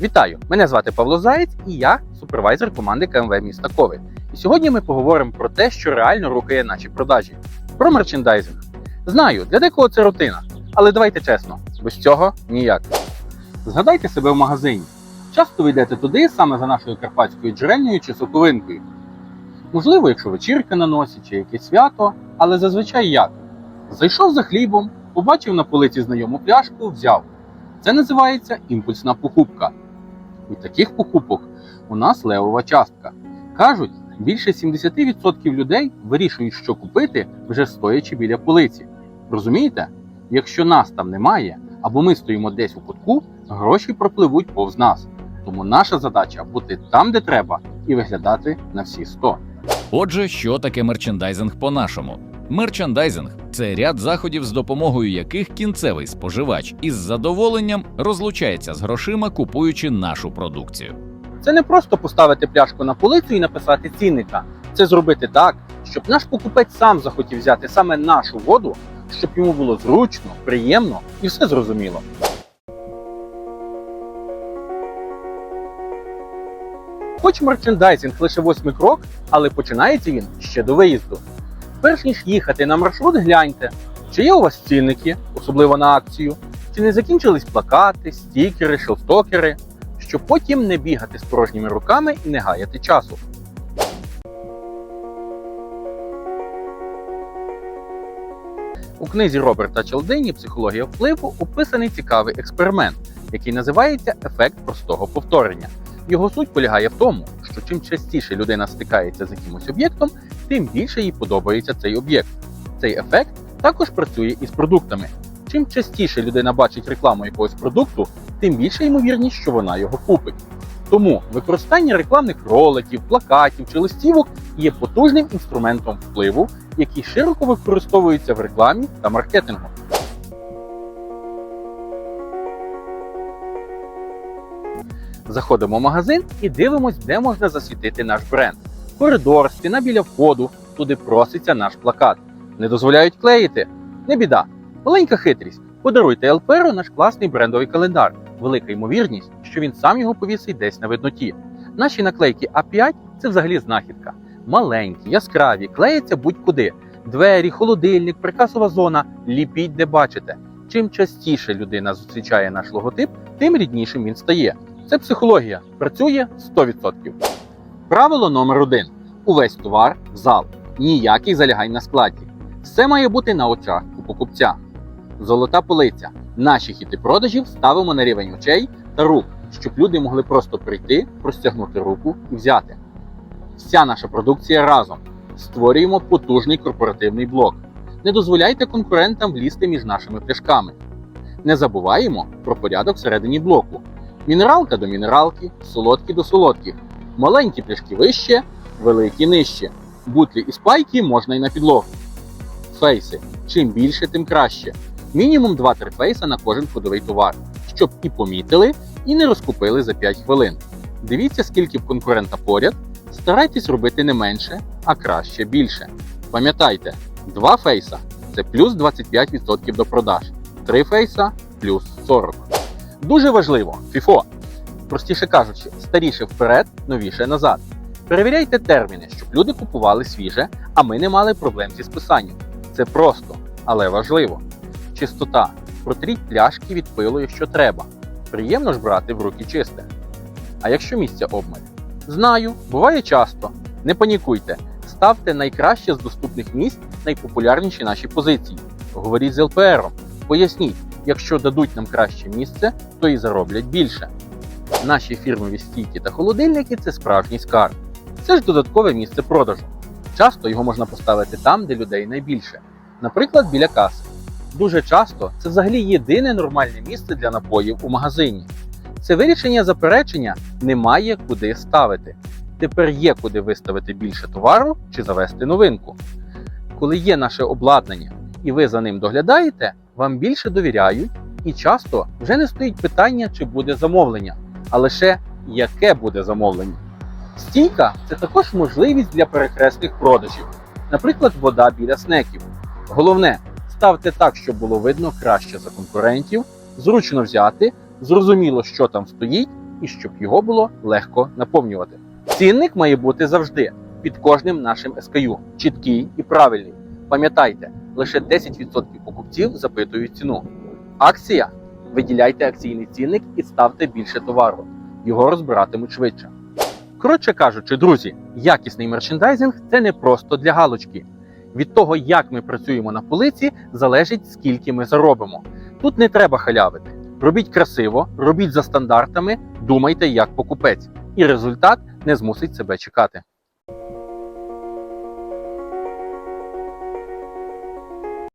Вітаю! Мене звати Павло Заєць і я супервайзер команди КМВ міста Ковель. І сьогодні ми поговоримо про те, що реально рухає наші продажі. Про мерчендайзинг. Знаю, для декого це рутина, але давайте чесно, без цього ніяк. Згадайте себе в магазині. Часто ви йдете туди саме за нашою карпатською джерельною чи соковинкою. Можливо, якщо вечірка на носі чи якесь свято, але зазвичай як? Зайшов за хлібом, побачив на полиці знайому пляшку, взяв. Це називається імпульсна покупка. І таких покупок у нас левова частка. Кажуть, більше 70% людей вирішують, що купити, вже стоячи біля полиці. Розумієте? Якщо нас там немає, або ми стоїмо десь у кутку, гроші пропливуть повз нас. Тому наша задача бути там, де треба, і виглядати на всі 100. Отже, що таке мерчендайзинг по-нашому? Мерчендайзинг це ряд заходів, з допомогою яких кінцевий споживач із задоволенням розлучається з грошима, купуючи нашу продукцію. Це не просто поставити пляшку на полицю і написати цінника. Це зробити так, щоб наш покупець сам захотів взяти саме нашу воду, щоб йому було зручно, приємно і все зрозуміло. Хоч мерчендайзинг лише восьмий крок, але починається він ще до виїзду. Перш ніж їхати на маршрут, гляньте, чи є у вас цінники, особливо на акцію, чи не закінчились плакати, стікери, шелстокери, щоб потім не бігати з порожніми руками і не гаяти часу. У книзі Роберта Челдині Психологія впливу описаний цікавий експеримент, який називається ефект простого повторення. Його суть полягає в тому, що чим частіше людина стикається з якимось об'єктом, тим більше їй подобається цей об'єкт. Цей ефект також працює і з продуктами. Чим частіше людина бачить рекламу якогось продукту, тим більша ймовірність, що вона його купить. Тому використання рекламних роликів, плакатів чи листівок є потужним інструментом впливу, який широко використовується в рекламі та маркетингу. Заходимо в магазин і дивимось, де можна засвітити наш бренд. Коридор, стіна біля входу, туди проситься наш плакат. Не дозволяють клеїти. Не біда. Маленька хитрість. Подаруйте Елперу наш класний брендовий календар. Велика ймовірність, що він сам його повісить десь на видноті. Наші наклейки А5 це взагалі знахідка. Маленькі, яскраві, клеяться будь-куди. Двері, холодильник, прикасова зона. Ліпіть, де бачите. Чим частіше людина зустрічає наш логотип, тим ріднішим він стає. Це психологія. Працює 100%. Правило номер один: увесь товар в зал. Ніякий залягань на складі. Все має бути на очах у покупця. Золота полиця. Наші хіти продажів ставимо на рівень очей та рук, щоб люди могли просто прийти, простягнути руку і взяти. Вся наша продукція разом. Створюємо потужний корпоративний блок. Не дозволяйте конкурентам влізти між нашими пляшками. Не забуваємо про порядок всередині блоку. Мінералка до мінералки, солодкі до солодких. Маленькі пляшки вище, великі нижче. Бутлі і спайки можна і на підлогу. Фейси. Чим більше, тим краще. Мінімум 2-3 фейса на кожен ходовий товар, щоб і помітили, і не розкупили за 5 хвилин. Дивіться, скільки в конкурента поряд. Старайтесь робити не менше, а краще більше. Пам'ятайте, 2 фейса це плюс 25% до продаж, 3 фейса плюс 40%. Дуже важливо FIFO. Простіше кажучи, старіше вперед, новіше назад. Перевіряйте терміни, щоб люди купували свіже, а ми не мали проблем зі списанням. Це просто, але важливо. Чистота. Протріть пляшки від пилу, якщо треба. Приємно ж брати в руки чисте. А якщо місця обмаль? Знаю, буває часто. Не панікуйте. Ставте найкраще з доступних місць найпопулярніші наші позиції. Говоріть з ЛПРом. Поясніть, якщо дадуть нам краще місце, то і зароблять більше. Наші фірмові стійки та холодильники це справжній скарб. Це ж додаткове місце продажу. Часто його можна поставити там, де людей найбільше, наприклад, біля каси. Дуже часто це взагалі єдине нормальне місце для напоїв у магазині. Це вирішення заперечення немає куди ставити. Тепер є куди виставити більше товару чи завести новинку. Коли є наше обладнання і ви за ним доглядаєте, вам більше довіряють, і часто вже не стоїть питання, чи буде замовлення, а лише яке буде замовлення. Стійка це також можливість для перехресних продажів, наприклад, вода біля снеків. Головне, ставте так, щоб було видно краще за конкурентів, зручно взяти, зрозуміло, що там стоїть, і щоб його було легко наповнювати. Цінник має бути завжди під кожним нашим SKU, чіткий і правильний. Пам'ятайте, лише 10% покупців запитують ціну. Акція виділяйте акційний цінник і ставте більше товару. Його розбиратимуть швидше. Коротше кажучи, друзі, якісний мерчендайзинг це не просто для галочки. Від того, як ми працюємо на полиці, залежить скільки ми заробимо. Тут не треба халявити. Робіть красиво, робіть за стандартами, думайте як покупець, і результат не змусить себе чекати.